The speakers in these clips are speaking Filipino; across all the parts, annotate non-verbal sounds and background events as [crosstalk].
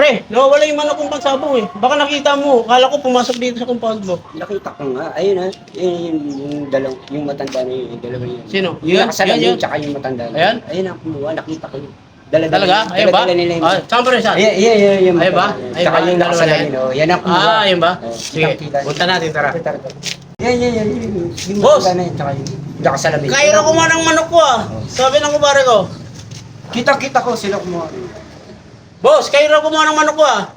Pre, nawawala yung manok kong pagsabong eh. Baka nakita mo, kala ko pumasok dito sa compound mo. Nakita ko nga. Ayun ha. Yun yung, yung, dalaw, yung matanda na yun. Yung dalawa yun. Sino? Yung Yun? nakasalamin, Yun, yun. tsaka yung matanda. na Ayan? yun. Ayun ang kumuha. Nakita ko yun. Dala-dala. Talaga? Ayun ba? Dala-dala nila yung... Ah, saan pa rin siya? Ayan, ayan, ayan, yung Ayun ba? matanda. Ayun Tsaka ba? yung Yung dalawa na nakasalamin. yan? oh. Yan ang kumuha. Ah, yun ba? Oh, Sige, punta natin, tara. Tara, tara. Yan, yan, yan. Yung, yung Boss! matanda na yun. Tsaka yung nakasalamin. Kaya na kumuha ng manok ko ah. Sabi ng kumare ko. Kita-kita ko sila kumuha. Boss, kayo na kumuha ng manok ko ah.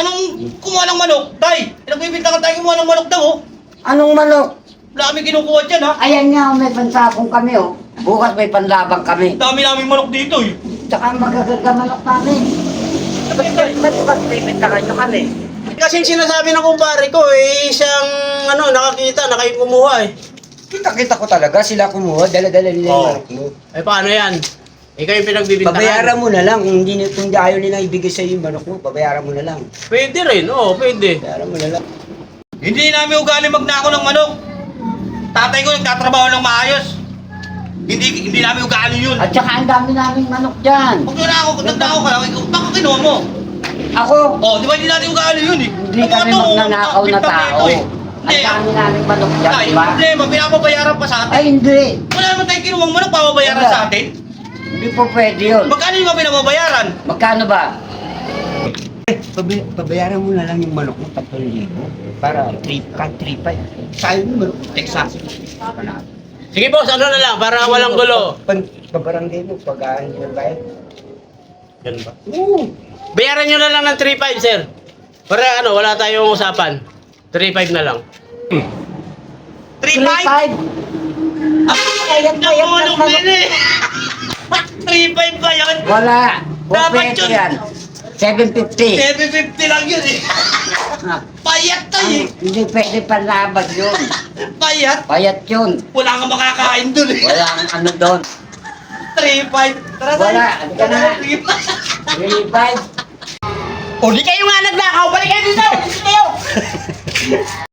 Anong kumuha ng manok? Tay, pinagbibinta ka tayo kumuha ng manok daw, oh. Anong manok? Wala kami kinukuha dyan, ha? Ayan nga, may pansabong kami oh. Bukas may panlabang kami. Ang dami naming manok dito, eh. Tsaka magagaga manok namin. Ba't ba't ba't bibenta kayo kami? Kasi sinasabi ng kumpare ko eh, siyang ano, nakakita, na kayo kumuha eh. Kita-kita ko talaga sila kumuha. Dala-dala nila yung Oo. manok mo. Eh paano yan? Ikaw yung pinagbibintahan. Pabayaran mo na lang. Kung hindi, kung di ayaw nila ibigay sa yung manok mo, pabayaran mo na lang. Pwede rin, oo, pwede. Pabayaran mo na lang. Hindi namin ugali magnako ng manok. Tatay ko nagtatrabaho ng maayos. Hindi hindi namin ugali yun. At tsaka ang dami naming manok dyan. Pag nako, nagnako ka lang, baka kinuha mo. Ako, Oh, di ba hindi natin ugali yun, eh? hindi Ang mga kami to, magnanakaw na bintang tao. ito, eh. Ang Hindi, dami naming manok dyan, di ba? problema, pinapabayaran pa sa atin. Ay, hindi. Wala naman tayong kinuwang manok, papabayaran Wala. sa atin. Hindi po pwede yun. Magkano yung mga pinapabayaran? Magkano ba? Pabay, pabayaran mo na lang yung manok mo, 3,000. Para 3, kahit 3,500. Sayang yung manok, Texas. Sige boss, ano na lang, para walang gulo. Pag pabarangay mo, pag hindi mo bayad. Ganun ba? Oo. Bayaran nyo na lang ng 3.5 sir. Para ano, wala tayong usapan. 3.5 na lang. 3.5? 3.5? Ah, Ang manok manok. din eh. 3.5 ba yan? Wala. Dapat Pwede yun. yan. 750. 750 lang yun eh. Ah, Payat tayo eh. Hindi pwede panlaban yun. Payat. Payat yun. Wala kang makakain dun eh. Wala ang ano doon. 3.5. Tara tayo. Wala, ano ka na? 3.5. 3.5. O di kayo nga nagnakaw. Balik kayo dito. Dito kayo. [laughs]